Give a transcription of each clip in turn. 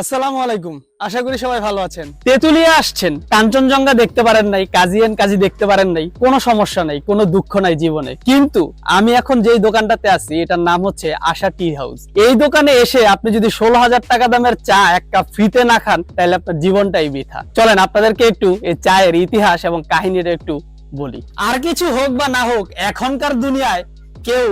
আসসালামু আলাইকুম। আশা করি সবাই ভালো আছেন। আসছেন। কাঞ্চনজঙ্ঘা দেখতে পারেন নাই দেখতে পারেন নাই, কোনো সমস্যা নাই, কোনো দুঃখ নাই জীবনে। কিন্তু আমি এখন যেই দোকানটাতে আছি, এটার নাম হচ্ছে আশা টি হাউস। এই দোকানে এসে আপনি যদি ষোলো হাজার টাকা দামের চা এক কাপ ফ্রিতে না খান, তাহলে আপনার জীবনটাই বৃথা। চলেন, আপনাদেরকে একটু এই চায়ের ইতিহাস এবং কাহিনীটা একটু বলি। আর কিছু হোক বা না হোক, এখনকার দুনিয়ায় কেউ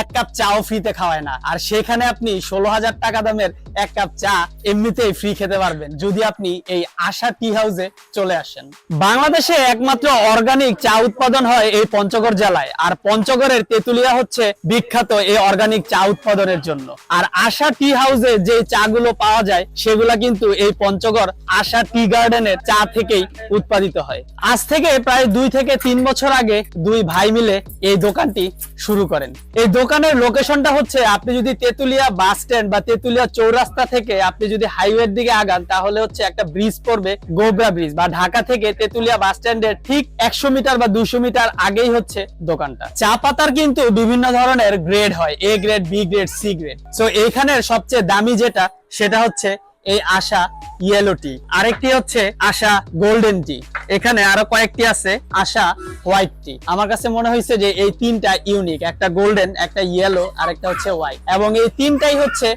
এক কাপ চাও ফ্রিতে খাওয়ায় না। আর সেখানে আপনি ষোলো হাজার টাকা দামের এক কাপ চা এমনিতেই ফ্রি খেতে পারবেন, যদি আপনি এই আশা টি হাউসে চলে আসেন। বাংলাদেশে একমাত্র অর্গানিক চা উৎপাদন হয় এই পঞ্চগড় জেলায়, আর পঞ্চগড়ের তেতুলিয়া হচ্ছে বিখ্যাত এই অর্গানিক চা উৎপাদনের জন্য। আর আশা টি হাউসে যে চাগুলো পাওয়া যায়, সেগুলা কিন্তু এই পঞ্চগড় আশা টি গার্ডেনের চা থেকেই উৎপাদিত হয়। আজ থেকে প্রায় দুই থেকে তিন বছর আগে দুই ভাই মিলে এই দোকানটি শুরু করেন। এই দোকানের লোকেশনটা হচ্ছে আপনি যদি তেতুলিয়া বাস স্ট্যান্ড বা তেতুলিয়া চৌরাস্তা থেকে আপনি যদি হাইওয়ের দিকে আগান, তাহলে হচ্ছে একটা ব্রিজ পড়বে গোবরা ব্রিজ বা ঢাকা থেকে তেতুলিয়া বাস স্ট্যান্ডের ঠিক একশো মিটার বা দুশো মিটার আগেই হচ্ছে দোকানটা। চা পাতার কিন্তু বিভিন্ন ধরনের গ্রেড হয় A grade B grade C grade তো এইখানের সবচেয়ে দামি যেটা, সেটা হচ্ছে এই আশা ইয়েলো টি আরেকটি হচ্ছে আশা গোল্ডেন টি এখানে আরও কয়েকটি আছে, আশা হোয়াইট টি আমার কাছে মনে হয়েছে যে এই তিনটা ইউনিক একটা গোল্ডেন একটা ইয়েলো আর একটা হচ্ছে হোয়াইট এবং এই তিনটাই হচ্ছে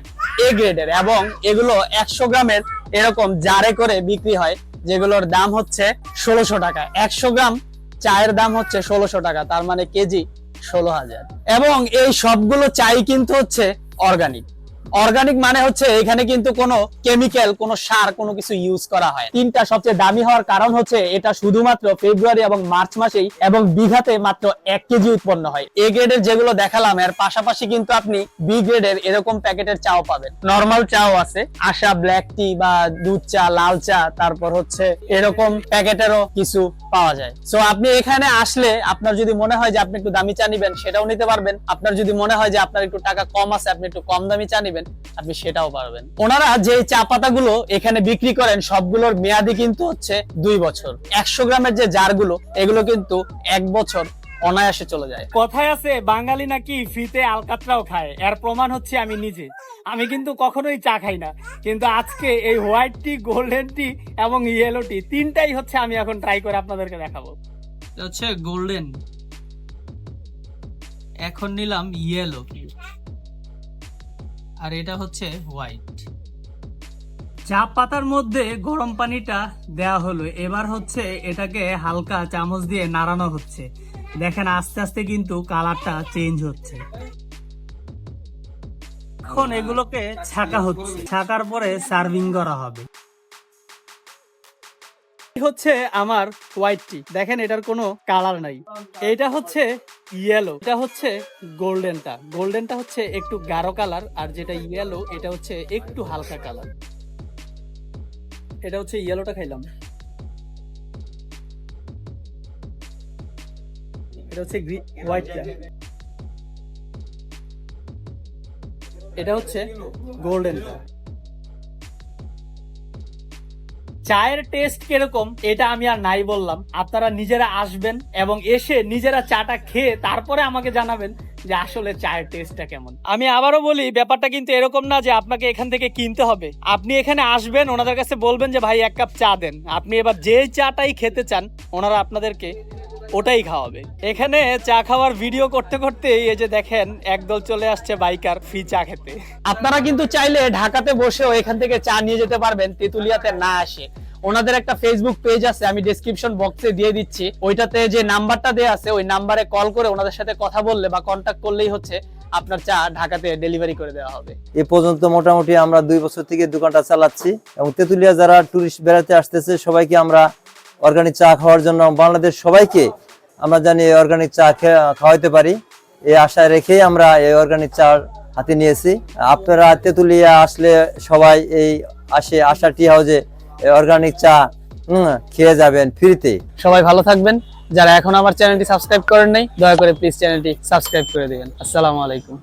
এ গ্রেডের এবং এগুলো একশো গ্রামের এরকম জারে করে বিক্রি হয়, যেগুলোর দাম হচ্ছে ষোলোশো টাকা। একশো গ্রাম চায়ের দাম হচ্ছে ষোলোশো টাকা, তার মানে কেজি ষোলো হাজার। এবং এই সবগুলো চাই কিন্তু হচ্ছে অর্গানিক অর্গানিক মানে হচ্ছে এখানে কিন্তু কোনো কেমিক্যাল কোনো সার, কোনো কিছু ইউজ করা হয়। তিনটা সবচেয়ে দামি হওয়ার কারণ হচ্ছে এটা শুধুমাত্র ফেব্রুয়ারি এবং মার্চ মাসেই এবং বিঘাতে মাত্র এক কেজি উৎপন্ন হয়। এ গ্রেডের যেগুলো দেখালাম, এর পাশাপাশি কিন্তু আপনি বি গ্রেডের এরকম প্যাকেটের চাও পাবেন। নর্মাল চাও আছে, আশা ব্ল্যাক টি বা দুধ চা, লাল চা, তারপর হচ্ছে এরকম প্যাকেটেরও কিছু পাওয়া যায়। সো আপনি এখানে আসলে আপনার যদি মনে হয় যে আপনি একটু দামি চা নিবেন, সেটাও নিতে পারবেন। আপনার যদি মনে হয় যে আপনার একটু টাকা কম আছে, আপনি একটু কম দামি চা নিবেন আপনি সেটাও পারবেন। ওনারা যে চা পাতাগুলো এখানে বিক্রি করেন সবগুলোর মেয়াদি কিন্তু হচ্ছে দুই বছর। একশো গ্রামের যে জারগুলো এগুলো কিন্তু এক বছর অনায়াসে চলে যায়। কথায় আছে বাঙালি নাকি ফ্রিতে আলকাতরাও খায়। এর প্রমাণ হচ্ছে আমি নিজে। আমি কিন্তু কখনোই চা খাই না। কিন্তু আজকে এই হোয়াইট টি গোল্ডেন টি এবং ইয়েলো টি তিনটাই হচ্ছে আমি এখন ট্রাই করে আপনাদেরকে দেখাবো। এটা হচ্ছে গোল্ডেন। এখন নিলাম ইয়েলো আর এটা হচ্ছে হোয়াইট। চা পাতার মধ্যে গরম পানিটা দেয়া হলো। এবার হচ্ছে এটাকে হালকা চামচ দিয়ে নাড়ানো হচ্ছে। দেখেন আস্তে আস্তে কিন্তু কালারটা চেঞ্জ হচ্ছে। এখন এগুলোকে ছাকা হচ্ছে। ছাকার পরে সার্ভিং করা হবে। হচ্ছে আমার হোয়াইট টি দেখেন, এটার কোনো কালার নাই। এটা হচ্ছে ইয়েলো এটা হচ্ছে গোল্ডেনটা গোল্ডেনটা হচ্ছে একটু গাঢ় কালার আর যেটা ইয়েলো এটা হচ্ছে একটু হালকা কালার এটা হচ্ছে ইয়েলোটা খাইলাম। এটা হচ্ছে হোয়াইটটা এটা হচ্ছে গোল্ডেনটা চায়ের টেস্ট কীরকম, এটা আমি আর নাই বললাম। আপনারা নিজেরা আসবেন এবং এসে নিজেরা চাটা খেয়ে তারপরে আমাকে জানাবেন যে আসলে চায়ের টেস্টটা কেমন। আমি আবারও বলি, ব্যাপারটা কিন্তু এরকম না যে আপনাকে এখান থেকে কিনতে হবে। আপনি এখানে আসবেন, ওনাদের কাছে বলবেন যে, ভাই, এক কাপ চা দেন। আপনি এবার যে চাটাই খেতে চান, ওনারা আপনাদেরকে ওটাই খাওয়াবে। এখানে চা খাওয়ার ভিডিও করতে করতে এই যে দেখেন একদল চলে আসছে বাইকার ফ্রি চা খেতে। আপনারা কিন্তু চাইলে ঢাকাতে বসেও এখান থেকে চা নিয়ে যেতে পারবেন তেতুলিয়াতে না আসে। ওনাদের একটা ফেসবুক পেজ আছে আমি ডেসক্রিপশন বক্সে দিয়ে দিচ্ছি। ওইটাতে যে নাম্বারটা দেয়া আছে ওই নাম্বারে কল করে ওনাদের সাথে কথা বললে বা কন্ট্যাক্ট করলেই হচ্ছে আপনার চা ঢাকাতে ডেলিভারি করে দেওয়া হবে। এ পর্যন্ত মোটামুটি আমরা দুই বছর থেকে দোকানটা চালাচ্ছি এবং তেঁতুলিয়া যারা টুরিস্ট বেড়াতে আসতেছে সবাইকে আমরা অর্গানিক চা খাওয়ার জন্য বাংলাদেশ সবাইকে আমরা জানি এই অর্গানিক চা খাওয়াইতে পারি। এই আশায় রেখেই আমরা এই অর্গানিক চা হাতে নিয়েছি। আপনারা তেঁতুলিয়া আসলে সবাই এই আসে আশা টি হাউজে অর্গানিক চা খেয়ে যাবেন ফ্রিতে। সবাই ভালো থাকবেন। যারা এখন আমার চ্যানেলটি সাবস্ক্রাইব করেন নাই, দয়া করে প্লিজ চ্যানেলটি সাবস্ক্রাইব করে দিবেন। আসসালামু আলাইকুম।